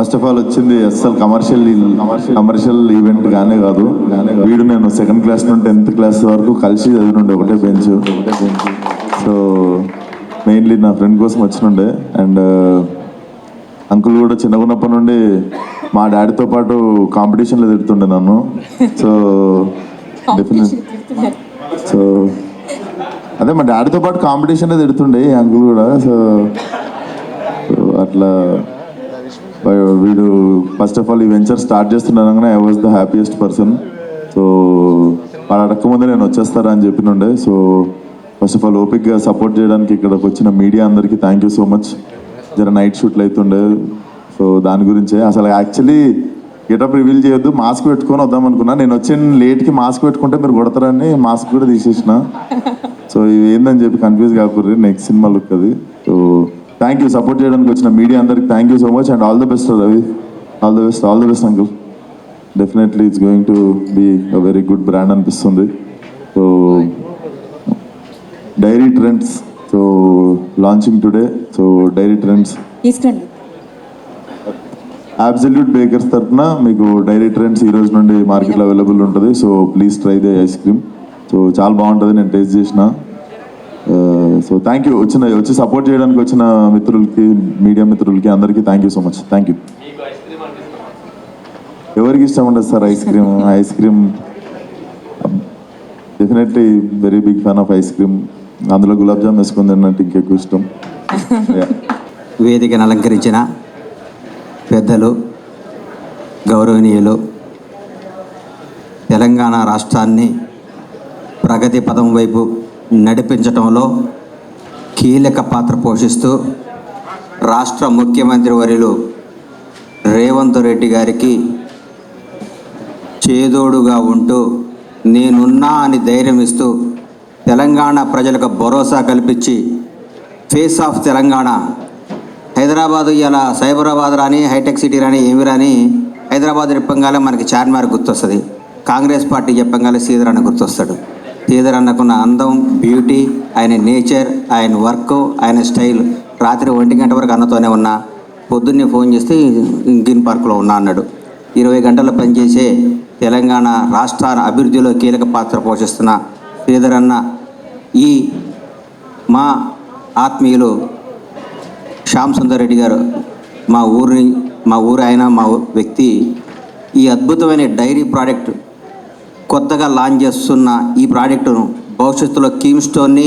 First of all వచ్చింది అస్సలు commercial commercial event గానే కాదు. వీడు నేను సెకండ్ క్లాస్ నుండి టెన్త్ క్లాస్ వరకు కలిసి చదివినుండే ఒకటే బెంచ్ ఒకటే బెంచ్ సో మెయిన్లీ నా ఫ్రెండ్ కోసం వచ్చినుండే అండ్ అంకుల్ uh, కూడా చిన్నగా ఉన్నప్పటి నుండి మా డాడీతో పాటు కాంపిటీషన్లో తిడుతుండే నన్ను. సో డెఫినెట్ సో అదే మా డాడీతో పాటు కాంపిటీషన్లో తిడుతుండే అంకుల్ కూడా. సో అట్లా Uh, వీడు ఫస్ట్ ఆఫ్ ఆల్ ఈ venture start చేస్తున్నానగానే I was the happiest person so వాడు అడగకముందే నేను వచ్చేస్తారా అని చెప్పినుండే. సో ఫస్ట్ ఆఫ్ ఆల్ ఓపిక్గా సపోర్ట్ చేయడానికి ఇక్కడికి వచ్చిన మీడియా అందరికీ థ్యాంక్ యూ సో మచ్ జర నైట్ షూట్లు అవుతుండే సో దాని గురించే. అసలు యాక్చువల్లీ గెటప్ రివీల్ చేయొద్దు మాస్క్ పెట్టుకొని వద్దాం అనుకున్నా. నేను వచ్చిన లేట్కి మాస్క్ పెట్టుకుంటే మీరు కొడతారని మాస్క్ కూడా తీసేసిన. సో ఇది ఏందని చెప్పి కన్ఫ్యూజ్ కాకూడదు నెక్స్ట్ సినిమా లుక్ అది. సో థ్యాంక్ యూ సపోర్ట్ చేయడానికి వచ్చిన మీడియా అందరికి thank you so much and all the best Ravi all the best all the best uncle definitely it's going to be a very good brand అనిపిస్తుంది. So dairy trends so launching today so dairy trends తీసుకురండి absolute baker's తరఫున మీకు dairy trends ఈ రోజు నుండి మార్కెట్లో available ఉంటుంది. So please try the ice cream so చాలా బాగుంటుంది. నేను టేస్ట్ చేసిన. సో థ్యాంక్ యూ వచ్చిన వచ్చి సపోర్ట్ చేయడానికి వచ్చిన మిత్రులకి మీడియా మిత్రులకి అందరికీ thank you so much thank you ఎవరికి ఇష్టం ఉండదు sir ice cream ice cream definitely very big fan of ice cream అందులో గులాబ్ జామ్ వేసుకుంది అన్నట్టు ఇంకెక్కువ ఇష్టం. వేదికను అలంకరించిన పెద్దలు గౌరవనీయులు తెలంగాణ రాష్ట్రాన్ని ప్రగతి పదం వైపు నడిపించటంలో కీలక పాత్ర పోషిస్తూ రాష్ట్ర ముఖ్యమంత్రి వర్యులు రేవంత్ రెడ్డి గారికి చేదోడుగా ఉంటూ నేనున్నా అని ధైర్యం ఇస్తూ తెలంగాణ ప్రజలకు భరోసా కల్పించి ఫేస్ ఆఫ్ తెలంగాణ. హైదరాబాద్ ఇలా సైబరాబాద్ రాని హైటెక్ సిటీ రాని ఏమి రాని హైదరాబాద్ చెప్పంగానే మనకి చార్మార్ గుర్తొస్తుంది. కాంగ్రెస్ పార్టీ చెప్పంగానే శ్రీధర్ అన్న గుర్తొస్తాడు. శ్రీధర్ అన్నకున్న అందం బ్యూటీ ఆయన నేచర్ ఆయన వర్క్ ఆయన స్టైల్ రాత్రి ఒంటి గంట వరకు అన్నతోనే ఉన్నా పొద్దున్నే ఫోన్ చేస్తే గ్రీన్ పార్క్లో ఉన్నా అన్నాడు. ఇరవై గంటలు పనిచేసే తెలంగాణ రాష్ట్ర అభివృద్ధిలో కీలక పాత్ర పోషిస్తున్న శ్రీధర్ అన్న ఈ మా ఆత్మీయులు శ్యామ్ సుందర్ రెడ్డి గారు మా ఊరిని మా ఊరు ఆయన మా వ్యక్తి ఈ అద్భుతమైన డైరీ ప్రోడక్ట్ కొత్తగా లాంచ్ చేస్తున్న ఈ ప్రోడక్టును భవిష్యత్తులో కీమ్ స్టోన్ని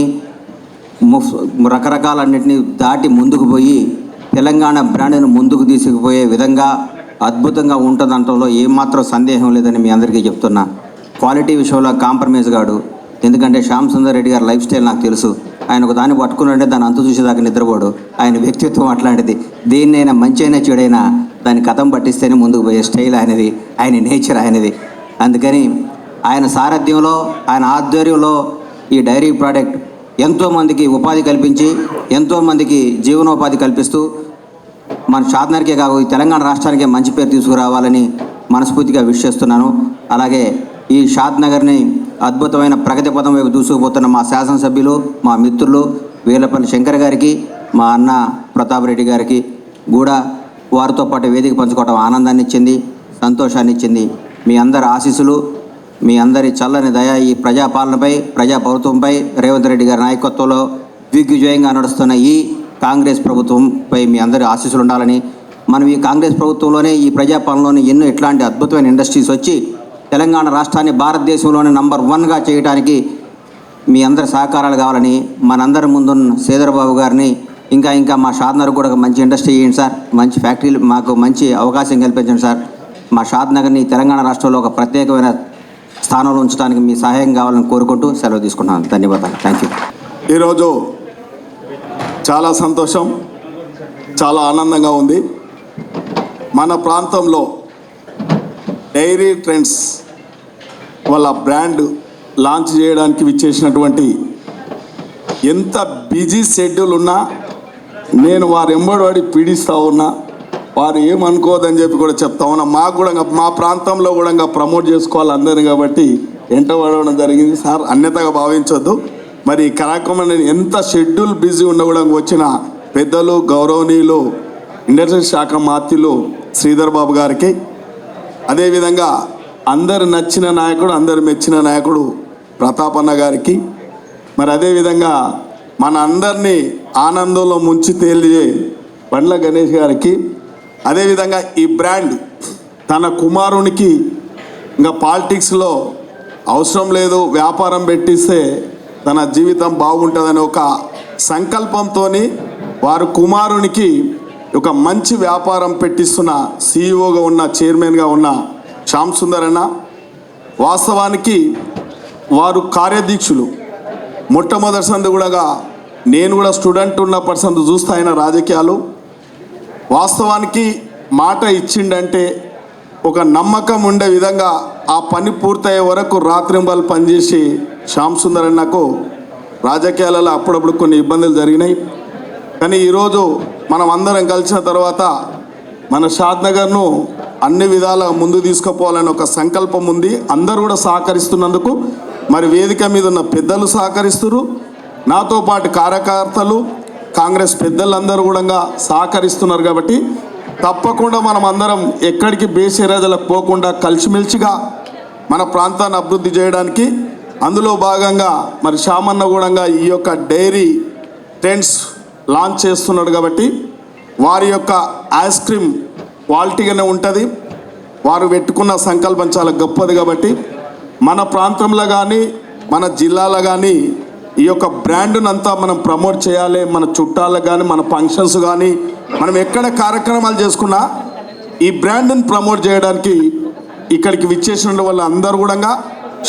రకరకాలన్నింటినీ దాటి ముందుకు పోయి తెలంగాణ బ్రాండ్ను ముందుకు తీసుకుపోయే విధంగా అద్భుతంగా ఉంటుందంటంలో ఏమాత్రం సందేహం లేదని మీ అందరికీ చెప్తున్నా. క్వాలిటీ విషయంలో కాంప్రమైజ్ కాడు ఎందుకంటే శ్యామ్ సుందర్ రెడ్డి గారి లైఫ్ స్టైల్ నాకు తెలుసు. ఆయన ఒక దాన్ని పట్టుకున్నాడే దాన్ని అంతు చూసేదాకా నిద్రపోడు. ఆయన వ్యక్తిత్వం అట్లాంటిది. దేన్నైనా మంచి అయినా చెడైనా దాన్ని కథం పట్టిస్తేనే ముందుకు పోయే స్టైల్ ఆయనది. ఆయన నేచర్ ఆయనది. అందుకని ఆయన సారథ్యంలో ఆయన ఆధ్వర్యంలో ఈ డైరీ ప్రోడక్ట్ ఎంతోమందికి ఉపాధి కల్పించి ఎంతోమందికి జీవనోపాధి కల్పిస్తూ మన షాద్నర్కే కాదు ఈ తెలంగాణ రాష్ట్రానికే మంచి పేరు తీసుకురావాలని మనస్ఫూర్తిగా విష్ చేస్తున్నాను. అలాగే ఈ షాద్నగర్ని అద్భుతమైన ప్రగతి పదం వైపు దూసుకుపోతున్న మా శాసనసభ్యులు మా మిత్రులు వీర్లపల్లి శంకర్ గారికి మా అన్న ప్రతాప్ రెడ్డి గారికి కూడా వారితో పాటు వేదిక పంచుకోవడం ఆనందాన్ని ఇచ్చింది సంతోషాన్ని ఇచ్చింది మీ అందరి ఆశీస్సులు మీ అందరి చల్లని దయ ఈ ప్రజాపాలనపై ప్రజా ప్రభుత్వంపై రేవంత్ రెడ్డి గారి నాయకత్వంలో దిగ్విజయంగా నడుస్తున్న ఈ కాంగ్రెస్ ప్రభుత్వంపై మీ అందరి ఆశీస్సులు ఉండాలని మనం ఈ కాంగ్రెస్ ప్రభుత్వంలోనే ఈ ప్రజాపాలనలోనే ఎన్నో ఇట్లాంటి అద్భుతమైన ఇండస్ట్రీస్ వచ్చి తెలంగాణ రాష్ట్రాన్ని భారతదేశంలోనే నంబర్ వన్గా చేయడానికి మీ అందరి సహకారాలు కావాలని మనందరి ముందున్న శ్రీధరబాబు గారిని ఇంకా ఇంకా మా షాద్నగర్ కూడా మంచి ఇండస్ట్రీ చేయండి సార్. మంచి ఫ్యాక్టరీలు మాకు మంచి అవకాశం కల్పించండి సార్. మా షాద్నగర్ని తెలంగాణ రాష్ట్రంలో ఒక ప్రత్యేకమైన స్థానంలో ఉంచడానికి మీ సహాయం కావాలని కోరుకుంటూ సెలవు తీసుకుంటున్నాను. ధన్యవాదాలు. థ్యాంక్ యూ ఈరోజు చాలా సంతోషం చాలా ఆనందంగా ఉంది. మన ప్రాంతంలో డైరీ ట్రెండ్స్ వాళ్ళ బ్రాండ్ లాంచ్ చేయడానికి విచ్చేసినటువంటి ఎంత బిజీ షెడ్యూల్ ఉన్నా నేను వారు ఎంబడి పీడిస్తూ ఉన్నా వారు ఏమనుకోదని చెప్పి కూడా చెప్తా ఉన్నా. మాకు కూడా మా ప్రాంతంలో కూడా ప్రమోట్ చేసుకోవాలి అందరిని కాబట్టి ఎంట పడవడం జరిగింది సార్. అన్యతగా భావించొద్దు. మరి ఈ కార్యక్రమం నేను ఎంత షెడ్యూల్ బిజీ ఉన్న కూడా వచ్చిన పెద్దలు గౌరవనీయులు ఇండస్ట్రీ శాఖ మాత్యులు శ్రీధర్ బాబు గారికి అదేవిధంగా అందరు నచ్చిన నాయకుడు అందరు మెచ్చిన నాయకుడు ప్రతాపన్న గారికి మరి అదేవిధంగా మన అందరినీ ఆనందంలో ముంచి తేలియే బండ్ల గణేష్ గారికి అదేవిధంగా ఈ బ్రాండ్ తన కుమారునికి ఇంకా పాలిటిక్స్లో అవసరం లేదు వ్యాపారం పెట్టిస్తే తన జీవితం బాగుంటుందని ఒక సంకల్పంతో వారు కుమారునికి ఒక మంచి వ్యాపారం పెట్టిస్తున్న సీఈఓగా ఉన్న చైర్మన్గా ఉన్న శ్యామ్ సుందర్ అన్న. వాస్తవానికి వారు కార్యదీక్షులు. మొట్టమొదటి సంది కూడా నేను కూడా స్టూడెంట్ ఉన్న పర్సన్ చూస్తా ఆయన రాజకీయాలు. వాస్తవానికి మాట ఇచ్చిండంటే ఒక నమ్మకం ఉండే విధంగా ఆ పని పూర్తయ్యే వరకు రాత్రింబలు పనిచేసి శ్యామ్ సుందర్ అన్నకు రాజకీయాలలో అప్పుడప్పుడు కొన్ని ఇబ్బందులు జరిగినాయి. కానీ ఈరోజు మనం అందరం కలిసిన తర్వాత మన షాద్ నగర్ను అన్ని విధాల ముందు తీసుకుపోవాలని ఒక సంకల్పం ఉంది. అందరూ కూడా సహకరిస్తున్నందుకు మరి వేదిక మీద ఉన్న పెద్దలు సహకరిస్తున్నారు నాతో పాటు కార్యకర్తలు కాంగ్రెస్ పెద్దలందరూ కూడా సహకరిస్తున్నారు కాబట్టి తప్పకుండా మనం అందరం ఎక్కడికి బేసిరాజలకు పోకుండా కలిసిమెలిసిగా మన ప్రాంతాన్ని అభివృద్ధి చేయడానికి అందులో భాగంగా మరి శామన్న కూడా ఈ యొక్క డైరీ టెంట్స్ లాంచ్ చేస్తున్నాడు కాబట్టి వారి యొక్క ఐస్ క్రీమ్ క్వాలిటీగానే ఉంటుంది. వారు పెట్టుకున్న సంకల్పం చాలా గొప్పది కాబట్టి మన ప్రాంతంలో కానీ మన జిల్లాలో కానీ ఈ యొక్క బ్రాండ్ను అంతా మనం ప్రమోట్ చేయాలి మన చుట్టాలకు కానీ మన ఫంక్షన్స్ కానీ మనం ఎక్కడ కార్యక్రమాలు చేసుకున్నా ఈ బ్రాండ్ని ప్రమోట్ చేయడానికి ఇక్కడికి విచ్చేసిన వాళ్ళు అందరూ కూడా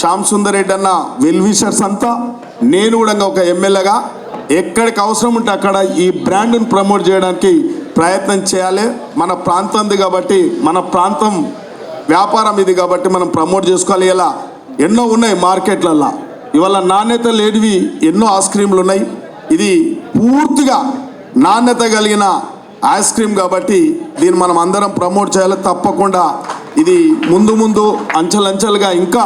శ్యామ్ సుందర్ రెడ్డి అన్న వెల్ విషర్స్ అంతా నేను కూడా ఒక ఎమ్మెల్యేగా ఎక్కడికి అవసరం ఉంటే అక్కడ ఈ బ్రాండ్ని ప్రమోట్ చేయడానికి ప్రయత్నం చేయాలి. మన ప్రాంతంది కాబట్టి మన ప్రాంతం వ్యాపారం ఇది కాబట్టి మనం ప్రమోట్ చేసుకోవాలి. ఇలా ఎన్నో ఉన్నాయి మార్కెట్లల్లో. ఇవాళ నాణ్యత లేనివి ఎన్నో ఐస్ క్రీమ్లు ఉన్నాయి. ఇది పూర్తిగా నాణ్యత కలిగిన ఐస్ క్రీమ్ కాబట్టి దీన్ని మనం అందరం ప్రమోట్ చేయాలి. తప్పకుండా ఇది ముందు ముందు అంచెలంచెలుగా ఇంకా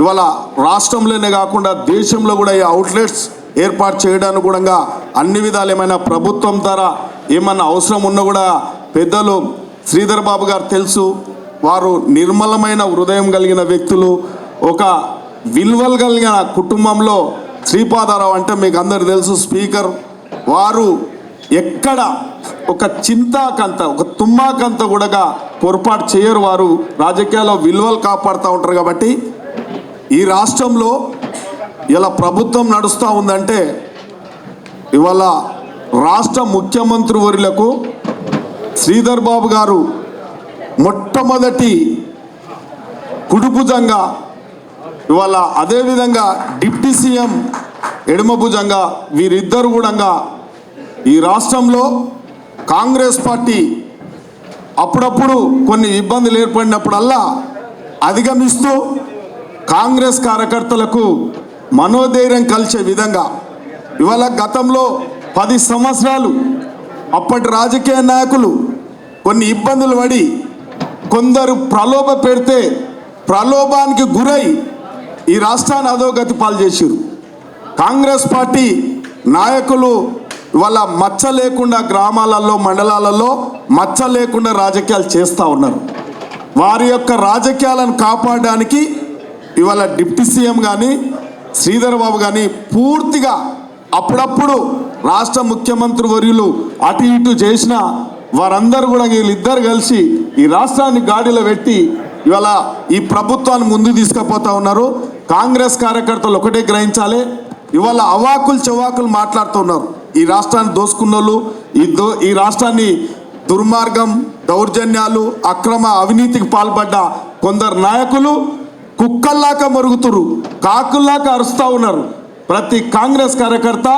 ఇవాళ రాష్ట్రంలోనే కాకుండా దేశంలో కూడా ఈ అవుట్లెట్స్ ఏర్పాటు చేయడానికి కూడా అన్ని విధాలు ఏమైనా ప్రభుత్వం ద్వారా ఏమన్నా అవసరం ఉన్నా కూడా పెద్దలు శ్రీధర్ బాబు గారు తెలుసు. వారు నిర్మలమైన హృదయం కలిగిన వ్యక్తులు. ఒక విలువలు కలిగిన కుటుంబంలో శ్రీపాదారావు అంటే మీకు అందరు తెలుసు స్పీకర్. వారు ఎక్కడ ఒక చింతాకంత ఒక తుమ్మాకంత కూడా పొరపాటు చేయరు వారు. రాజకీయాల్లో విలువలు కాపాడుతూ ఉంటారు కాబట్టి ఈ రాష్ట్రంలో ఇలా ప్రభుత్వం నడుస్తూ ఉందంటే ఇవాళ రాష్ట్ర ముఖ్యమంత్రి వర్యులకు శ్రీధర్ బాబు గారు మొట్టమొదటి కుడుపుజంగా ఇవాళ అదేవిధంగా డిప్టీ సీఎం ఎడమ భుజంగా వీరిద్దరు కూడా ఈ రాష్ట్రంలో కాంగ్రెస్ పార్టీ అప్పుడప్పుడు కొన్ని ఇబ్బందులు ఏర్పడినప్పుడల్లా అధిగమిస్తూ కాంగ్రెస్ కార్యకర్తలకు మనోధైర్యం కలిసే విధంగా ఇవాళ గతంలో పది సంవత్సరాలు అప్పటి రాజకీయ నాయకులు కొన్ని ఇబ్బందులు పడి కొందరు ప్రలోభ పెడితే ప్రలోభానికి గురై ఈ రాష్ట్రాన్ని అధోగతి పాలు చేసిరు కాంగ్రెస్ పార్టీ నాయకులు ఇవాళ మచ్చ లేకుండా గ్రామాలలో మండలాలలో మచ్చ లేకుండా రాజకీయాలు చేస్తూ ఉన్నారు. వారి యొక్క రాజకీయాలను కాపాడడానికి ఇవాళ డిప్యూటీ సీఎం కానీ శ్రీధర్ బాబు కానీ పూర్తిగా అప్పుడప్పుడు రాష్ట్ర ముఖ్యమంత్రి వర్యులు అటు ఇటు చేసిన వారందరూ కూడా వీళ్ళిద్దరు కలిసి ఈ రాష్ట్రాన్ని గాడిలో పెట్టి ఇవాళ ఈ ప్రభుత్వాన్ని ముందు తీసుకుపోతా ఉన్నారు. కాంగ్రెస్ కార్యకర్తలు ఒకటే గ్రహించాలి. ఇవాళ అవాకులు చెవాకులు మాట్లాడుతున్నారు. ఈ రాష్ట్రాన్ని దోసుకున్నోళ్ళు ఈ దో ఈ రాష్ట్రాన్ని దుర్మార్గం దౌర్జన్యాలు అక్రమ అవినీతికి పాల్పడ్డ కొందరు నాయకులు కుక్కల్లాగా మరుగుతురు కాకుల్లాగా అరుస్తూ ఉన్నారు. ప్రతి కాంగ్రెస్ కార్యకర్త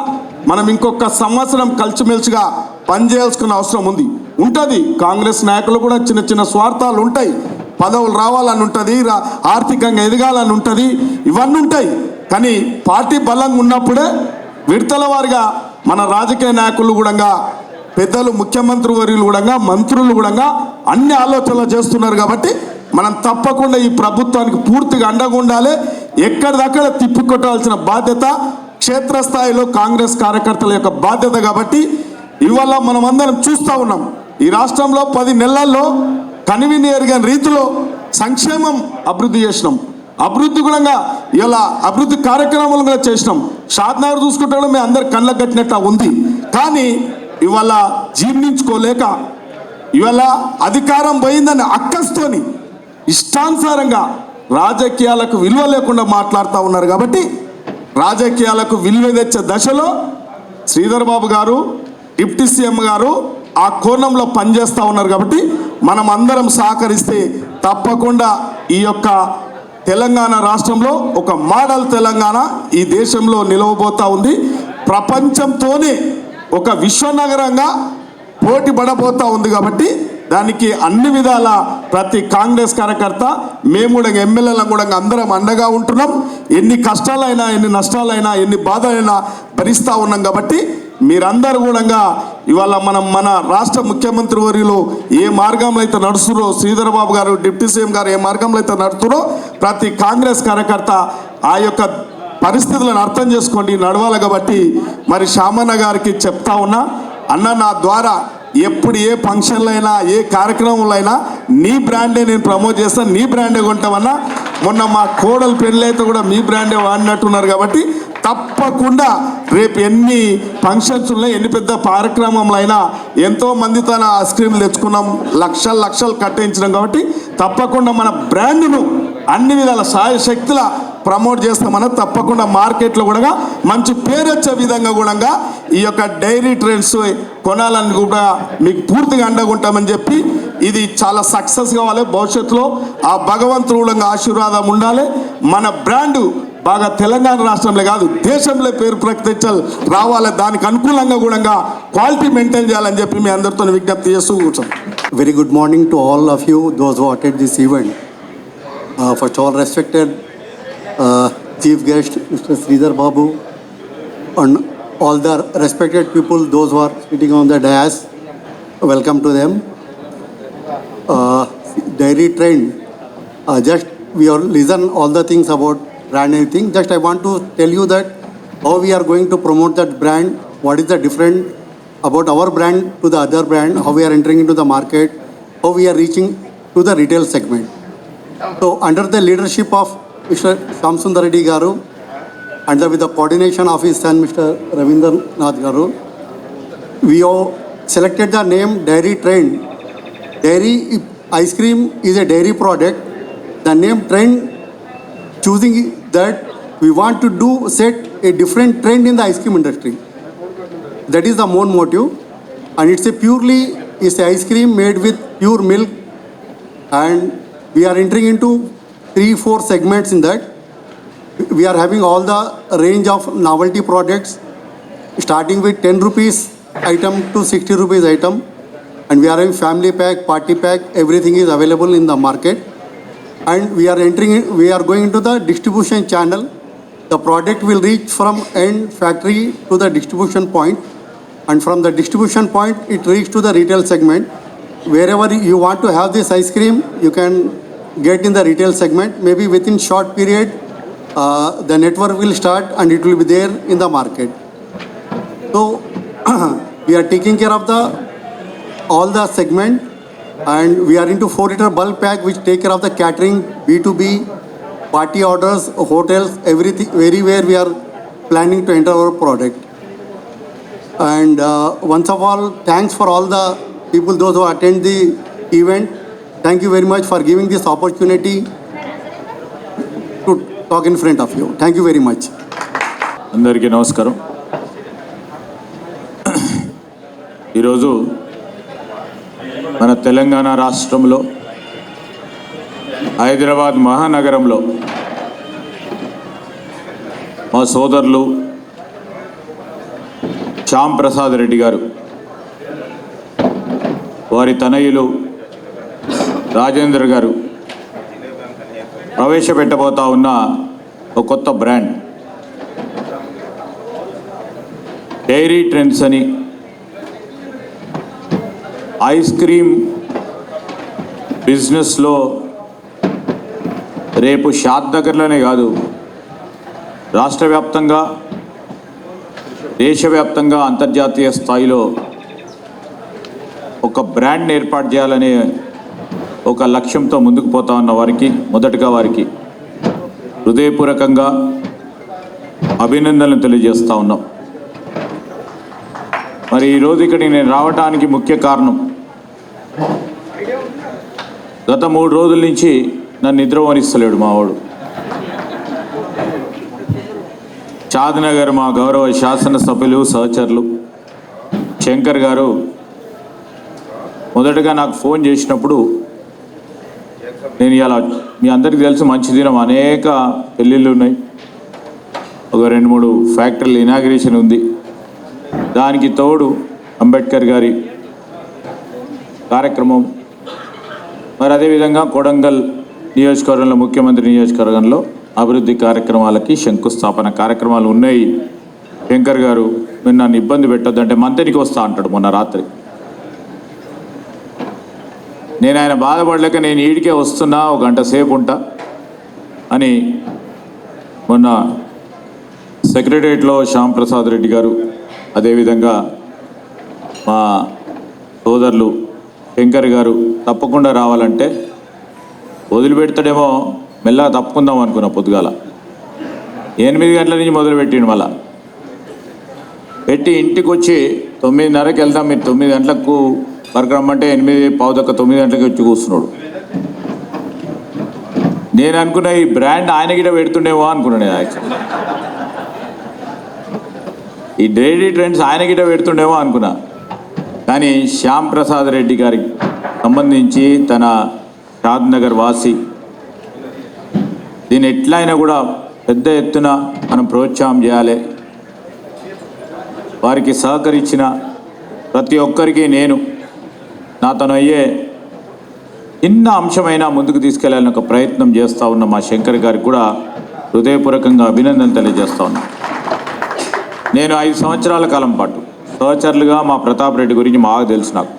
మనం ఇంకొక సంవత్సరం కలిసిమెలిసిగా పనిచేయాల్సుకున్న అవసరం ఉంది. ఉంటుంది. కాంగ్రెస్ నాయకులు కూడా చిన్న చిన్న స్వార్థాలు ఉంటాయి. పదవులు రావాలని ఉంటుంది రా- ఆర్థికంగా ఎదగాలని ఉంటుంది ఇవన్నీ ఉంటాయి. కానీ పార్టీ బలంగా ఉన్నప్పుడే విడతల వారిగా మన రాజకీయ నాయకులు కూడా పెద్దలు ముఖ్యమంత్రి వర్యులు కూడా మంత్రులు కూడా అన్ని ఆలోచనలు చేస్తున్నారు కాబట్టి మనం తప్పకుండా ఈ ప్రభుత్వానికి పూర్తిగా అండగా ఉండాలి. ఎక్కడిదక్కడ తిప్పికొట్టాల్సిన బాధ్యత క్షేత్రస్థాయిలో కాంగ్రెస్ కార్యకర్తల యొక్క బాధ్యత కాబట్టి ఇవాళ మనం అందరం చూస్తూ ఉన్నాం. ఈ రాష్ట్రంలో పది నెలల్లో కనివిని ఎరగని రీతిలో సంక్షేమం అభివృద్ధి చేసినాం. అభివృద్ధి కూడా ఇలా అభివృద్ధి కార్యక్రమాలు కూడా చేసినాం. షాద్నగర్ చూసుకుంటే మేము అందరు కళ్ళకు కట్టినట్టు ఉంది. కానీ ఇవాళ జీర్ణించుకోలేక ఇవాళ అధికారం పోయిందని అక్కస్తోని ఇష్టానుసారంగా రాజకీయాలకు విలువ లేకుండా మాట్లాడుతూ ఉన్నారు కాబట్టి రాజకీయాలకు విలువ తెచ్చే దశలో శ్రీధర్ బాబు గారు డిప్టీ సీఎం గారు ఆ కోణంలో పనిచేస్తూ ఉన్నారు కాబట్టి మనం అందరం సహకరిస్తే తప్పకుండా ఈ యొక్క తెలంగాణ రాష్ట్రంలో ఒక మోడల్ తెలంగాణ ఈ దేశంలో నిలవబోతా ఉంది. ప్రపంచంతోనే ఒక విశ్వనగరంగా పోటీ పడబోతూ ఉంది కాబట్టి దానికి అన్ని విధాల ప్రతి కాంగ్రెస్ కార్యకర్త మేము కూడా ఎమ్మెల్యేలను కూడా అందరం అండగా ఉంటున్నాం. ఎన్ని కష్టాలైనా ఎన్ని నష్టాలైనా ఎన్ని బాధలైనా భరిస్తూ ఉన్నాం కాబట్టి మీరందరూ కూడా ఇవాళ మనం మన రాష్ట్ర ముఖ్యమంత్రి వర్యులు ఏ మార్గంలో అయితే నడుస్తురో శ్రీధరబాబు గారు డిప్యూటీ సీఎం గారు ఏ మార్గంలో అయితే నడుతురో ప్రతి కాంగ్రెస్ కార్యకర్త ఆ యొక్క పరిస్థితులను అర్థం చేసుకోండి నడవాలి కాబట్టి మరి శామన్న గారికి చెప్తా ఉన్నా అన్న నా ద్వారా ఎప్పుడు ఏ ఫంక్షన్లో అయినా ఏ కార్యక్రమంలో అయినా నీ బ్రాండే నేను ప్రమోట్ చేస్తాను నీ బ్రాండే కొంటామన్నా మొన్న మా కోడలు పెళ్ళైతే కూడా మీ బ్రాండే వాడినట్టున్నారు కాబట్టి తప్పకుండా రేపు ఎన్ని ఫంక్షన్స్ ఉన్నాయి ఎన్ని పెద్ద కార్యక్రమంలో అయినా ఎంతో మంది తన ఐస్ క్రీమ్లు తెచ్చుకున్నాం లక్షలు లక్షలు కట్టించినాం కాబట్టి తప్పకుండా మన బ్రాండ్ను అన్ని విధాల సాయ శక్తుల ప్రమోట్ చేస్తామన్న తప్పకుండా మార్కెట్లో కూడా మంచి పేరు వచ్చే విధంగా కూడా ఈ యొక్క డైరీ ట్రెండ్స్ కొనాలని కూడా మీకు పూర్తిగా అండగుంటామని చెప్పి ఇది చాలా సక్సెస్ కావాలి. భవిష్యత్తులో ఆ భగవంతుడంగా ఆశీర్వాదం ఉండాలి. మన బ్రాండు బాగా తెలంగాణ రాష్ట్రంలో కాదు దేశంలో పేరు ప్రకటించాలి రావాలి. దానికి అనుకూలంగా కూడా క్వాలిటీ మెయింటైన్ చేయాలని చెప్పి మీ అందరితో విజ్ఞప్తి చేస్తూ కూర్చో very good morning to all of you those at this event first all respected chief guest mister Sridhar Babu and all the respected people those are sitting on the dais welcome to them Dairy trend, uh, just we are listen all the things about brand and thing. Just I want to tell you that how we are going to promote that brand, what is the different about our brand to the other brand, how we are entering into the market, how we are reaching to the retail segment. So under the leadership of Mr. Shamsundar Reddy Garu, and with the coordination of his son, Mr. Ravindra Nath Garu, we have selected the name Dairy Trend. Dairy ice cream is a dairy product. The name Trend choosing that we want to do set a different trend in the ice cream industry. That is the main motive, and it's a purely it's a ice cream made with pure milk, and we are entering into three four segments in that. We are having all the range of novelty products, starting with 10 rupees item to 60 rupees item, and we are having family pack, party pack, everything is available in the market and we are entering, we are going into the distribution channel. The product will reach from end factory to the distribution point, and from the distribution point, it reaches to the retail segment. Wherever you want to have this ice cream, you can get in the retail segment. Maybe within short period, uh, the network will start and it will be there in the market. So we are taking care of the all the segment and we are into 4 liter bulk pack which take care of the catering b2b party orders hotels everything everywhere we are planning to enter our product and uh, once of all thanks for all the people those who attend the event thank you very much for giving this opportunity to talk in front of you thank you very much అందరికీ నమస్కారం ఈరోజు మన తెలంగాణ రాష్ట్రంలో హైదరాబాద్ మహానగరంలో మా సోదరులు శ్యామ్ ప్రసాద్ రెడ్డి గారు వారి తనయులు రాజేందర్ గారు ప్రవేశపెట్టబోతా ఉన్న ఒక కొత్త బ్రాండ్ డైరీ ట్రెండ్స్ అని ఐస్ క్రీమ్ బిజినెస్లో రేపు షాద్ నగర్లోనే కాదు రాష్ట్ర వ్యాప్తంగా దేశవ్యాప్తంగా అంతర్జాతీయ స్థాయిలో ఒక బ్రాండ్ని ఏర్పాటు చేయాలనే ఒక లక్ష్యంతో ముందుకు పోతా ఉన్న వారికి మొదటగా వారికి హృదయపూర్వకంగా అభినందనలు తెలియజేస్తూ ఉన్నాం. మరి ఈరోజు ఇక్కడికి నేను రావడానికి ముఖ్య కారణం గత మూడు రోజుల నుంచి నన్ను నిద్రవనిస్తలేడు మావాడు. చాదనగర్ మా గౌరవ శాసనసభ్యులు సహచరులు. శంకర్ గారు మొదటగా నాకు ఫోన్ చేసినప్పుడు నేను ఇలా మీ అందరికీ తెలుసు మంచి దినం అనేక పెళ్ళిళ్ళు ఉన్నాయి. ఒక రెండు మూడు ఫ్యాక్టరీలు ఇనాగ్రేషన్ ఉంది. దానికి తోడు అంబేద్కర్ గారి కార్యక్రమం. మరి అదేవిధంగా కొడంగల్ నియోజకవర్గంలో ముఖ్యమంత్రి నియోజకవర్గంలో అభివృద్ధి కార్యక్రమాలకి శంకుస్థాపన కార్యక్రమాలు ఉన్నాయి. శంకర్ గారు మీరు నన్ను ఇబ్బంది పెట్టొద్దు అంటే మంత్రికి వస్తా అంటాడు మొన్న రాత్రి. నేను ఆయన బాధపడలేక నేను ఈడికే వస్తున్నా ఒక గంట సేపు ఉంటా అని మొన్న సెక్రటరియట్లో శ్యామ్ ప్రసాద్ రెడ్డి గారు అదేవిధంగా మా సోదరులు శంకర్ గారు తప్పకుండా రావాలంటే వదిలిపెడతాడేమో మెల్లగా తప్పుకుందాం అనుకున్నా పొద్దుగాల. ఎనిమిది గంటల నుంచి మొదలుపెట్టిండు మళ్ళా. పెట్టి ఇంటికి వచ్చి తొమ్మిదిన్నరకి వెళ్దాం మీరు తొమ్మిది గంటలకు వరకు రమ్మంటే ఎనిమిది పావుదక్క తొమ్మిది గంటలకి వచ్చి కూర్చున్నాడు. నేను అనుకున్న ఈ బ్రాండ్ ఆయన గిట పెడుతుండేమో అనుకున్నాను నేను యాక్చువల్లీ. ఈ డైలీ ట్రెండ్స్ ఆయన గిట పెడుతుండేమో అనుకున్నా. కానీ శ్యామ్ ప్రసాద్ రెడ్డి గారికి సంబంధించి తన షాద్ నగర్ వాసి. దీన్ని ఎట్లయినా కూడా పెద్ద ఎత్తున మనం ప్రోత్సాహం చేయాలి. వారికి సహకరించిన ప్రతి ఒక్కరికి నేను నాతను అయ్యే చిన్న అంశమైన ముందుకు తీసుకెళ్ళాలని ఒక ప్రయత్నం చేస్తూ ఉన్న మా శంకర్ గారికి కూడా హృదయపూర్వకంగా అభినందనలు తెలియజేస్తా ఉన్నా. నేను ఐదు సంవత్సరాల కాలం పాటు సహచరులుగా మా ప్రతాప్ రెడ్డి గురించి బాగా తెలుసు నాకు.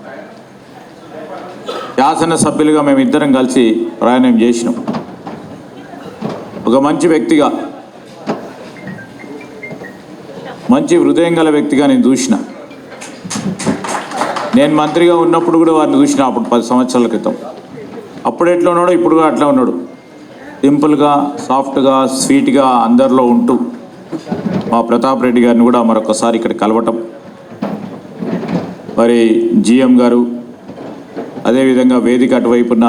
శాసనసభ్యులుగా మేము ఇద్దరం కలిసి ప్రయాణం చేసినాం. ఒక మంచి వ్యక్తిగా మంచి హృదయం గల వ్యక్తిగా నేను చూసిన. నేను మంత్రిగా ఉన్నప్పుడు కూడా వారిని చూసిన అప్పుడు పది సంవత్సరాల క్రితం. అప్పుడు ఎట్లా ఉన్నాడో ఇప్పుడు కూడా అట్లా ఉన్నాడు. సింపుల్గా సాఫ్ట్గా స్వీట్గా అందరిలో ఉంటూ మా ప్రతాప్ రెడ్డి గారిని కూడా మరొకసారి ఇక్కడ కలవటం మరి జిఎం గారు అదేవిధంగా వేదిక అటువైపున్న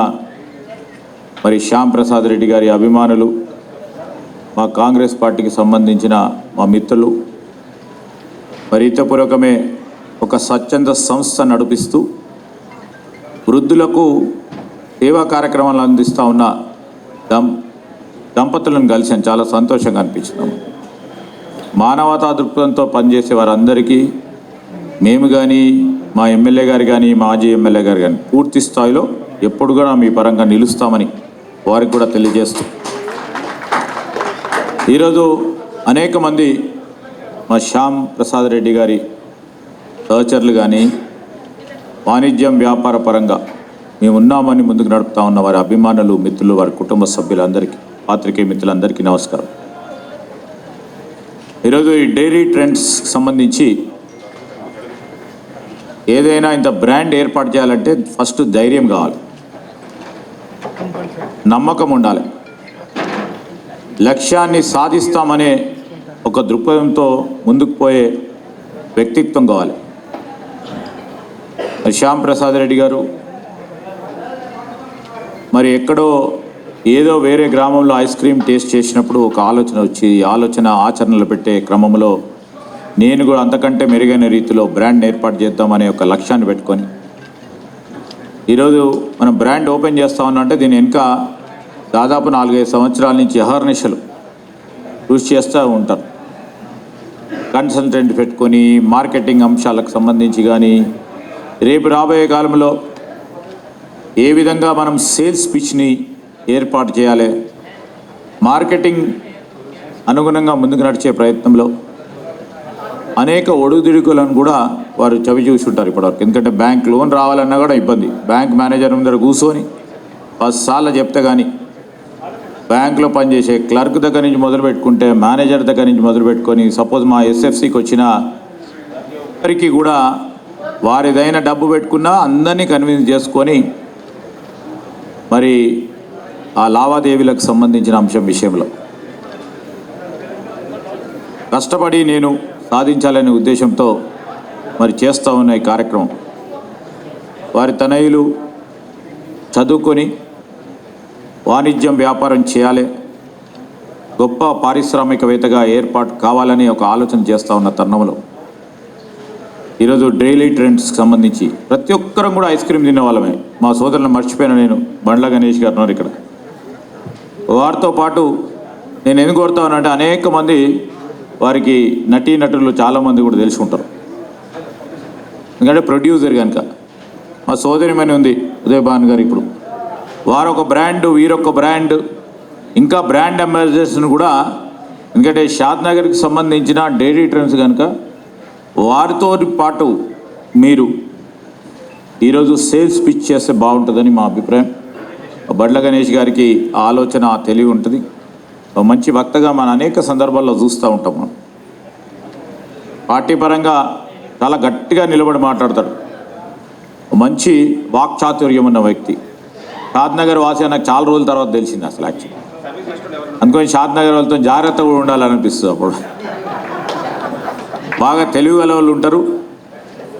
మరి శ్యామ్ ప్రసాద్ రెడ్డి గారి అభిమానులు మా కాంగ్రెస్ పార్టీకి సంబంధించిన మా మిత్రులు మరి ఇతపూర్వకమే ఒక స్వచ్ఛంద సంస్థ నడిపిస్తూ వృద్ధులకు సేవా కార్యక్రమాలు అందిస్తూ ఉన్న దం దంపతులను కలిసాను చాలా సంతోషంగా అనిపించినాము మానవతా దృక్పథంతో పనిచేసే వారందరికీ మేము కానీ మా ఎమ్మెల్యే గారు కానీ మాజీ ఎమ్మెల్యే గారు కానీ పూర్తి స్థాయిలో ఎప్పుడు కూడా మీ పరంగా నిలుస్తామని వారికి కూడా తెలియజేస్తూ. ఈరోజు అనేక మంది మా శ్యామ్ ప్రసాద్ రెడ్డి గారి సహచరులు కానీ వాణిజ్యం వ్యాపార పరంగా మేము ఉన్నామని ముందుకు నడుపుతా ఉన్న వారి అభిమానులు మిత్రులు వారి కుటుంబ సభ్యులందరికీ పాత్రికేయ మిత్రులందరికీ నమస్కారం. ఈరోజు ఈ డైరీ ట్రెండ్స్ సంబంధించి ఏదైనా ఇంత బ్రాండ్ ఏర్పాటు చేయాలంటే ఫస్ట్ ధైర్యం కావాలి. నమ్మకం ఉండాలి. లక్ష్యాన్ని సాధిస్తామనే ఒక దృక్పథంతో ముందుకు పోయే వ్యక్తిత్వం కావాలి. మరి శ్యామ్ ప్రసాద్ రెడ్డి గారు మరి ఎక్కడో ఏదో వేరే గ్రామంలో ఐస్ క్రీమ్ టేస్ట్ చేసినప్పుడు ఒక ఆలోచన వచ్చి ఆలోచన ఆచరణలో పెట్టే క్రమంలో నేను కూడా అంతకంటే మెరుగైన రీతిలో బ్రాండ్ ఏర్పాటు చేద్దామనే ఒక లక్ష్యాన్ని పెట్టుకొని ఈరోజు మనం బ్రాండ్ ఓపెన్ చేస్తా ఉన్నామంటే దీని వెనుక దాదాపు నాలుగైదు సంవత్సరాల నుంచి అహర్నిశలు కృషి చేస్తూ ఉంటారు. కన్సల్టెంట్ పెట్టుకొని మార్కెటింగ్ అంశాలకు సంబంధించి కానీ రేపు రాబోయే కాలంలో ఏ విధంగా మనం సేల్స్ పిచ్ని ఏర్పాటు చేయాలి మార్కెటింగ్ అనుగుణంగా ముందుకు నడిచే ప్రయత్నంలో అనేక ఒడుదుడుకులను కూడా వారు చవి చూసి ఉంటారు ఇప్పటివరకు. ఎందుకంటే బ్యాంక్ లోన్ రావాలన్నా కూడా ఇబ్బంది. బ్యాంక్ మేనేజర్ ముందర కూర్చొని పదిసార్లు చెప్తే కానీ బ్యాంకులో పనిచేసే క్లర్క్ దగ్గర నుంచి మొదలు పెట్టుకుంటే మేనేజర్ దగ్గర నుంచి మొదలు పెట్టుకొని సపోజ్ మా ఎస్ఎఫ్సికి వచ్చిన అందరికీ కూడా వారిదైన డబ్బు పెట్టుకున్నా అందరినీ కన్విన్స్ చేసుకొని మరి ఆ లావాదేవీలకు సంబంధించిన అంశం విషయంలో. కష్టపడి నేను సాధించాలనే ఉద్దేశంతో మరి చేస్తూ ఉన్న ఈ కార్యక్రమం. వారి తనయులు చదువుకొని వాణిజ్యం వ్యాపారం చేయాలి. గొప్ప పారిశ్రామికవేత్తగా ఏర్పాటు కావాలని ఒక ఆలోచన చేస్తూ ఉన్న తరుణంలో ఈరోజు డైలీ ట్రెండ్స్కి సంబంధించి ప్రతి ఒక్కరం కూడా ఐస్ క్రీమ్ తినే వాళ్ళమే. మా సోదరులను మర్చిపోయాను నేను బండ్ల గణేష్ గారు ఉన్నారు ఇక్కడ. వారితో పాటు నేను ఎందుకు కోరుతానంటే అనేక మంది వారికి నటీ నటులు చాలామంది కూడా తెలుసుకుంటారు. ఎందుకంటే ప్రొడ్యూసర్ కనుక మా సోదరిమని ఉంది ఉదయ్ భాన్ గారు ఇప్పుడు. వారు ఒక బ్రాండ్ వీరొక బ్రాండ్ ఇంకా బ్రాండ్ అంబాసిడర్స్ని కూడా ఎందుకంటే షాద్ నగర్కి సంబంధించిన డైరీ ట్రెండ్స్ కనుక వారితో పాటు మీరు ఈరోజు సేల్స్ పిచ్ చేస్తే బాగుంటుందని మా అభిప్రాయం. బడ్ల గణేష్ గారికి ఆలోచన తెలివి ఉంటుంది. మంచి వక్తగా మన అనేక సందర్భాల్లో చూస్తూ ఉంటాం మనం. పార్టీ పరంగా చాలా గట్టిగా నిలబడి మాట్లాడతాడు. మంచి వాక్చాతుర్యం ఉన్న వ్యక్తి. షాద్నగర్ వాసి నాకు చాలా రోజుల తర్వాత తెలిసింది అసలు యాక్చువల్ అందుకని షాద్నగర్ వాళ్ళతో జాగ్రత్తగా ఉండాలనిపిస్తుంది అప్పుడు. బాగా తెలివి గల వాళ్ళు ఉంటారు.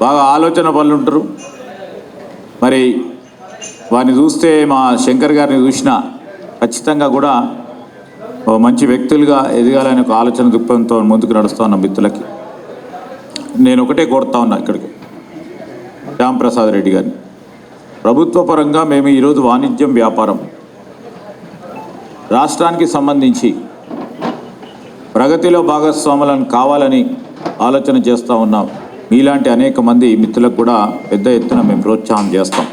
బాగా ఆలోచన పనులు ఉంటారు. మరి వారిని చూస్తే మా శంకర్ గారిని చూసినా ఖచ్చితంగా కూడా ఓ మంచి వ్యక్తులుగా ఎదగాలనే ఒక ఆలోచన దృక్పథంతో ముందుకు నడుస్తూ ఉన్న మిత్రులకి నేను ఒకటే కోరుతా ఉన్నా ఇక్కడికి. శ్యాంప్రసాద్ రెడ్డి గారిని. ప్రభుత్వ పరంగా మేము ఈరోజు వాణిజ్యం వ్యాపారం రాష్ట్రానికి సంబంధించి ప్రగతిలో భాగస్వాములను కావాలని ఆలోచన చేస్తూ ఉన్నాం. మీలాంటి అనేక మంది మిత్రులకు కూడా పెద్ద ఎత్తున మేము ప్రోత్సాహం చేస్తాం.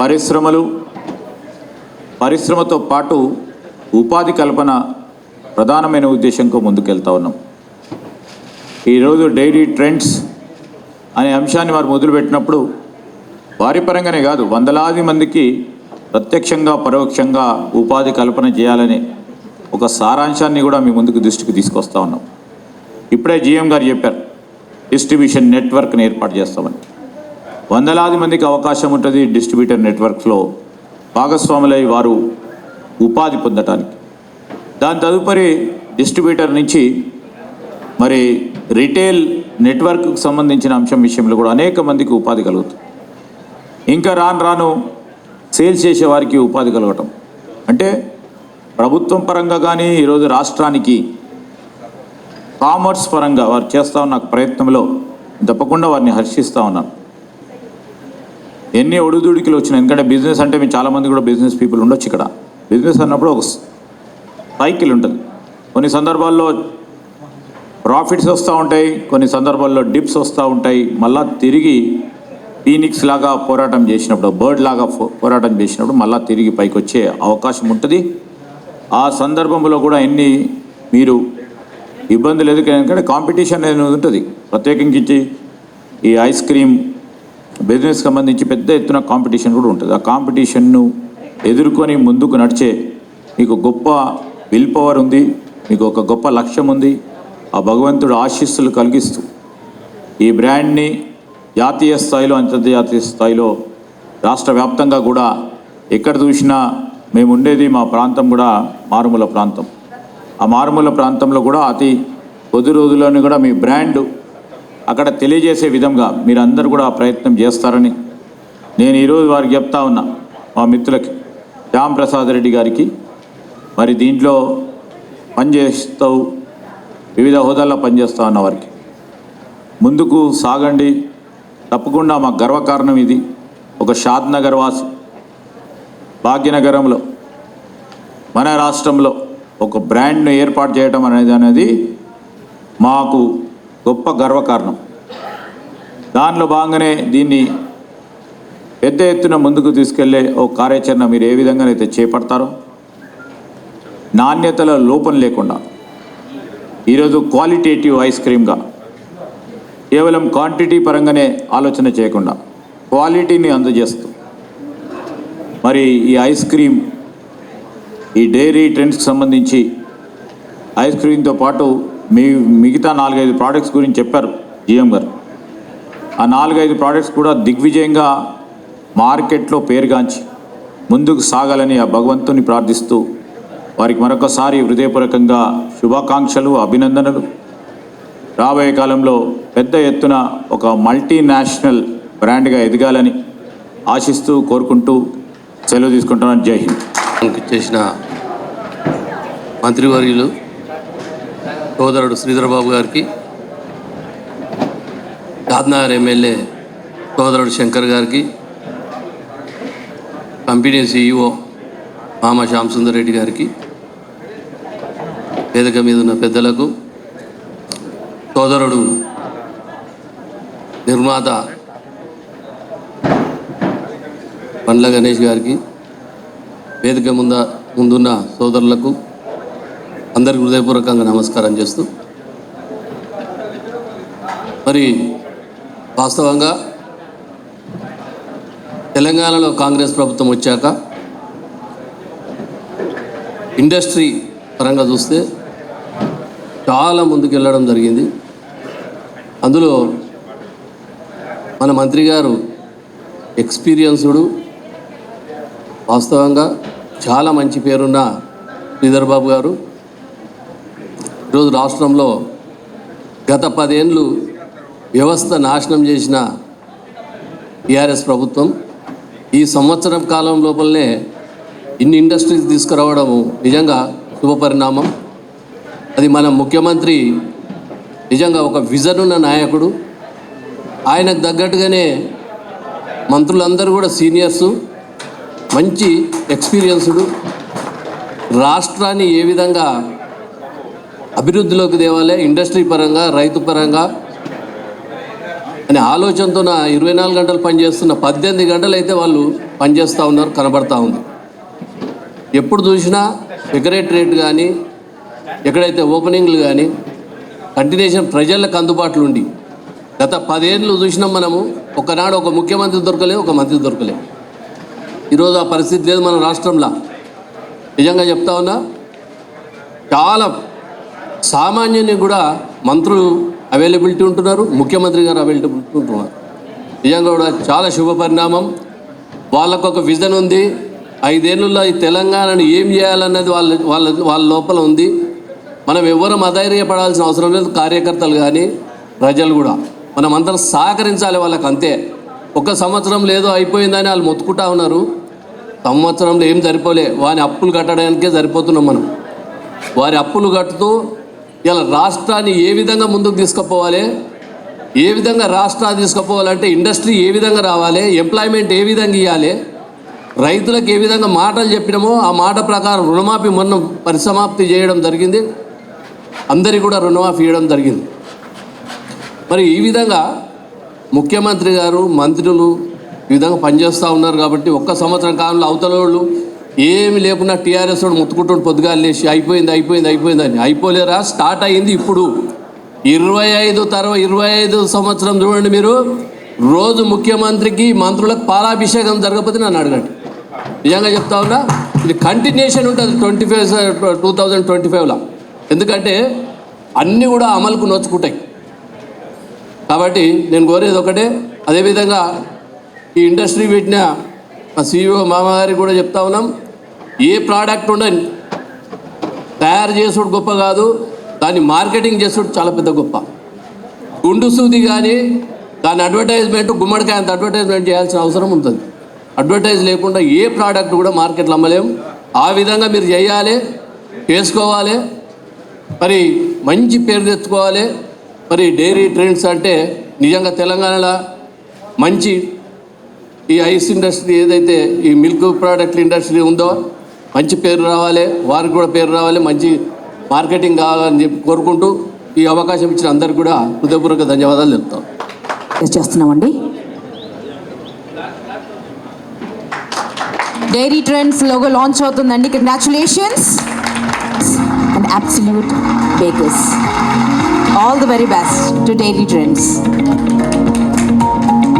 పరిశ్రమలు పరిశ్రమతో పాటు ఉపాధి కల్పన ప్రధానమైన ఉద్దేశంతో ముందుకెళ్తా ఉన్నాం. ఈరోజు డైలీ ట్రెండ్స్ అనే అంశాన్ని వారు మొదలుపెట్టినప్పుడు వారి పరంగానే కాదు వందలాది మందికి ప్రత్యక్షంగా పరోక్షంగా ఉపాధి కల్పన చేయాలనే ఒక సారాంశాన్ని కూడా మీ ముందుకు దృష్టికి తీసుకొస్తా ఉన్నాం. ఇప్పుడే జీఎం గారు చెప్పారు డిస్ట్రిబ్యూషన్ నెట్వర్క్ని ఏర్పాటు చేస్తామని. వందలాది మందికి అవకాశం ఉంటుంది డిస్ట్రిబ్యూటర్ నెట్వర్క్లో భాగస్వాములై వారు ఉపాధి పొందటానికి. దాని తదుపరి డిస్ట్రిబ్యూటర్ నుంచి మరి రిటైల్ నెట్వర్క్కు సంబంధించిన అంశం విషయంలో కూడా అనేక మందికి ఉపాధి కలుగుతుంది. ఇంకా రాను రాను సేల్స్ చేసేవారికి ఉపాధి కలగటం. అంటే ప్రభుత్వం పరంగా కానీ ఈరోజు రాష్ట్రానికి కామర్స్ పరంగా వారు చేస్తూ ఉన్న ప్రయత్నంలో తప్పకుండా వారిని హర్షిస్తూ ఉన్నాను. ఎన్ని ఒడిదుడికిలు వచ్చినాయి ఎందుకంటే బిజినెస్ అంటే మేము చాలామంది కూడా బిజినెస్ పీపుల్ ఉండొచ్చు ఇక్కడ. బిజినెస్ అన్నప్పుడు ఒక సైకిల్ ఉంటుంది. కొన్ని సందర్భాల్లో ప్రాఫిట్స్ వస్తూ ఉంటాయి కొన్ని సందర్భాల్లో డిప్స్ వస్తూ ఉంటాయి. మళ్ళా తిరిగి ఫీనిక్స్ లాగా పోరాటం చేసినప్పుడు బర్డ్ లాగా పోరాటం చేసినప్పుడు మళ్ళా తిరిగి పైకి వచ్చే అవకాశం ఉంటుంది. ఆ సందర్భంలో కూడా ఎన్ని మీరు ఇబ్బందులు ఎదుర్కొనే కాంపిటీషన్ అనేది ఉంటుంది. ప్రత్యేకించి ఈ ఐస్ క్రీమ్ బిజినెస్ సంబంధించి పెద్ద ఎత్తున కాంపిటీషన్ కూడా ఉంటుంది. ఆ కాంపిటీషన్ను ఎదుర్కొని ముందుకు నడిచే మీకు గొప్ప విల్ పవర్ ఉంది మీకు ఒక గొప్ప లక్ష్యం ఉంది ఆ భగవంతుడు ఆశీస్సులు కలిగిస్తూ ఈ బ్రాండ్ని జాతీయ స్థాయిలో అంతర్జాతీయ స్థాయిలో రాష్ట్ర వ్యాప్తంగా కూడా ఎక్కడ చూసినా మేము ఉండేది మా ప్రాంతం కూడా మారుమూల ప్రాంతం. ఆ మారుమూల ప్రాంతంలో కూడా అతి కొద్ది రోజుల్లోనే కూడా మీ బ్రాండ్ అక్కడ తెలియజేసే విధంగా మీరందరూ కూడా ఆ ప్రయత్నం చేస్తారని నేను ఈరోజు వారికి చెప్తా ఉన్నా మా మిత్రులకి. శ్యామ్ ప్రసాద్ రెడ్డి గారికి. మరి దీంట్లో పనిచేస్తూ వివిధ హోదాల్లో పనిచేస్తూ ఉన్న వారికి. ముందుకు సాగండి. తప్పకుండా మా గర్వకారణం ఇది. ఒక షాద్ నగర్ వాసి. భాగ్యనగరంలో మన రాష్ట్రంలో ఒక బ్రాండ్ను ఏర్పాటు చేయడం అనేది అనేది మాకు గొప్ప గర్వకారణం. దానిలో భాగంగానే దీన్ని పెద్ద ఎత్తున ముందుకు తీసుకెళ్ళే ఓ కార్యాచరణ మీరు ఏ విధంగానైతే చేపడతారో నాణ్యతలో లోపం లేకుండా ఈరోజు క్వాలిటేటివ్ ఐస్ క్రీమ్గా కేవలం క్వాంటిటీ పరంగానే ఆలోచన చేయకుండా క్వాలిటీని అందజేస్తూ మరి ఈ ఐస్ క్రీమ్ ఈ డైరీ ట్రెండ్స్కి సంబంధించి ఐస్ క్రీమ్తో పాటు మీ మిగతా నాలుగైదు ప్రోడక్ట్స్ గురించి చెప్పారు జిఎం గారు. ఆ నాలుగైదు ప్రోడక్ట్స్ కూడా దిగ్విజయంగా మార్కెట్లో పేరుగాంచి ముందుకు సాగాలని ఆ భగవంతుని ప్రార్థిస్తూ వారికి మరొకసారి హృదయపూర్వకంగా శుభాకాంక్షలు అభినందనలు. రాబోయే కాలంలో పెద్ద ఎత్తున ఒక మల్టీనేషనల్ బ్రాండ్గా ఎదగాలని ఆశిస్తూ కోరుకుంటూ సెలవు తీసుకుంటున్నాను. జై హింద్. చేసిన మంత్రివర్యులు సోదరుడు శ్రీధరబాబు గారికి షాద్నగర్ ఎమ్మెల్యే సోదరుడు శంకర్ గారికి కంపెనీ సీఈఓ మామ శ్యామసుందర్ రెడ్డి గారికి వేదిక మీద ఉన్న పెద్దలకు సోదరుడు నిర్మాత పండ్ల గణేష్ గారికి వేదిక ముంద ముందున్న సోదరులకు అందరికి హృదయపూర్వకంగా నమస్కారం చేస్తూ. మరి వాస్తవంగా తెలంగాణలో కాంగ్రెస్ ప్రభుత్వం వచ్చాక ఇండస్ట్రీ పరంగా చూస్తే చాలా ముందుకు వెళ్ళడం జరిగింది. అందులో మన మంత్రి గారు ఎక్స్పీరియన్స్డు వాస్తవంగా చాలా మంచి పేరున్న శ్రీధర్ బాబు గారు ఈరోజు రాష్ట్రంలో గత పదేళ్ళు వ్యవస్థ నాశనం చేసిన టీఆర్ఎస్ ప్రభుత్వం ఈ సంవత్సరం కాలం లోపలనే ఇన్ని ఇండస్ట్రీస్ తీసుకురావడము నిజంగా శుభపరిణామం. అది మన ముఖ్యమంత్రి నిజంగా ఒక విజన్ ఉన్న నాయకుడు. ఆయనకు తగ్గట్టుగానే మంత్రులందరూ కూడా సీనియర్సు మంచి ఎక్స్పీరియన్స్డు. రాష్ట్రాన్ని ఏ విధంగా అభివృద్ధిలోకి తేవాలి ఇండస్ట్రీ పరంగా రైతు పరంగా అనే ఆలోచనతో నా ఇరవై నాలుగు గంటలు పనిచేస్తున్న పద్దెనిమిది గంటలు అయితే వాళ్ళు పనిచేస్తూ ఉన్నారు కనబడతా ఉంది. ఎప్పుడు చూసినా సెక్రటరేట్ కానీ ఎక్కడైతే ఓపెనింగ్లు కానీ కంటిన్యూషన్ ప్రజలకు అందుబాటులో ఉండి గత పదేళ్ళు చూసినాం మనము ఒకనాడు ఒక ముఖ్యమంత్రి దొరకలే ఒక మంత్రి దొరకలే. ఈరోజు ఆ పరిస్థితి లేదు మన రాష్ట్రంలో. నిజంగా చెప్తా ఉన్నా చాలా సామాన్యుని కూడా మంత్రులు అవైలబిలిటీ ఉంటున్నారు ముఖ్యమంత్రి గారు అవైలబిలిటీ ఉంటున్నారు. నిజంగా కూడా చాలా శుభ పరిణామం. వాళ్ళకు ఒక విజన్ ఉంది. ఐదేళ్ళలో ఈ తెలంగాణను ఏం చేయాలన్నది వాళ్ళ వాళ్ళ వాళ్ళ లోపల ఉంది. మనం ఎవరం అధైర్యపడాల్సిన అవసరం లేదు కార్యకర్తలు కానీ ప్రజలు కూడా. మనం అందరం సహకరించాలి వాళ్ళకి అంతే. ఒక సంవత్సరం లేదో అయిపోయిందని వాళ్ళు మొత్తుకుంటా ఉన్నారు. సంవత్సరంలో ఏం సరిపోలే. వాని అప్పులు కట్టడానికే సరిపోతున్నాం మనం. వారి అప్పులు కట్టుతూ ఇలా రాష్ట్రాన్ని ఏ విధంగా ముందుకు తీసుకుపోవాలి? ఏ విధంగా రాష్ట్రాన్ని తీసుకుపోవాలంటే ఇండస్ట్రీ ఏ విధంగా రావాలి? ఎంప్లాయ్మెంట్ ఏ విధంగా ఇవ్వాలి రైతులకు ఏ విధంగా మాటలు చెప్పినామో ఆ మాట ప్రకారం రుణమాఫీ మొన్న పరిసమాప్తి చేయడం జరిగింది. అందరికీ కూడా రుణమాఫీ ఇవ్వడం జరిగింది. మరి ఈ విధంగా ముఖ్యమంత్రి గారు మంత్రులు ఈ విధంగా పనిచేస్తూ ఉన్నారు కాబట్టి ఒక్క సంవత్సరం కాలంలో అవతల వాళ్ళు ఏమి లేకుండా టీఆర్ఎస్ వాడు ముత్తుకుంటుండు పొద్దుగాలు లేచి అయిపోయింది అయిపోయింది అయిపోయింది అని. అయిపోలేరా? స్టార్ట్ అయింది ఇప్పుడు. ఇరవై ఐదు తర్వాత ఇరవై ఐదు సంవత్సరం చూడండి మీరు. రోజు ముఖ్యమంత్రికి మంత్రులకు పాలాభిషేకం జరగకపోతే నన్ను అడగండి. నిజంగా చెప్తా ఉన్నా ఇది కంటిన్యూషన్ ఉంటుంది twenty five two thousand twenty ఫైవ్లో ఎందుకంటే అన్నీ కూడా అమలుకు నోచుకుంటాయి కాబట్టి నేను కోరేది ఒకటే అదేవిధంగా ఈ ఇండస్ట్రీ పెట్టిన మా సీఈఓ మామగారికి కూడా చెప్తా ఉన్నాం. ఏ ప్రోడక్ట్ ఉండని తయారు చేసుడు గొప్ప కాదు దాన్ని మార్కెటింగ్ చేసుడు చాలా పెద్ద గొప్ప. గుండు సూది కానీ దాని అడ్వర్టైజ్మెంట్ గుమ్మడికాయ అంత అడ్వర్టైజ్మెంట్ చేయాల్సిన అవసరం ఉంటుంది. అడ్వర్టైజ్ లేకుండా ఏ ప్రోడక్ట్ కూడా మార్కెట్లో అమ్మలేము ఆ విధంగా మీరు చేయాలి చేసుకోవాలి. మరి మంచి పేరు తెచ్చుకోవాలి. మరి డైరీ ట్రెండ్స్ అంటే నిజంగా తెలంగాణలో మంచి ఈ ఐస్ ఇండస్ట్రీ ఏదైతే ఈ మిల్క్ ప్రోడక్ట్ ఇండస్ట్రీ ఉందో మంచి పేరు రావాలి వారికి కూడా పేరు రావాలి మంచి మార్కెటింగ్ కావాలని చెప్పి కోరుకుంటూ ఈ అవకాశం ఇచ్చిన అందరికీ కూడా హృదయపూర్వక ధన్యవాదాలు చెప్తాం. చేస్తున్నామండి. డైరీ ట్రెండ్స్ లోగో లాంచ్ అవుతుందండి. Congratulations and absolute bakers all the very best to dairy trends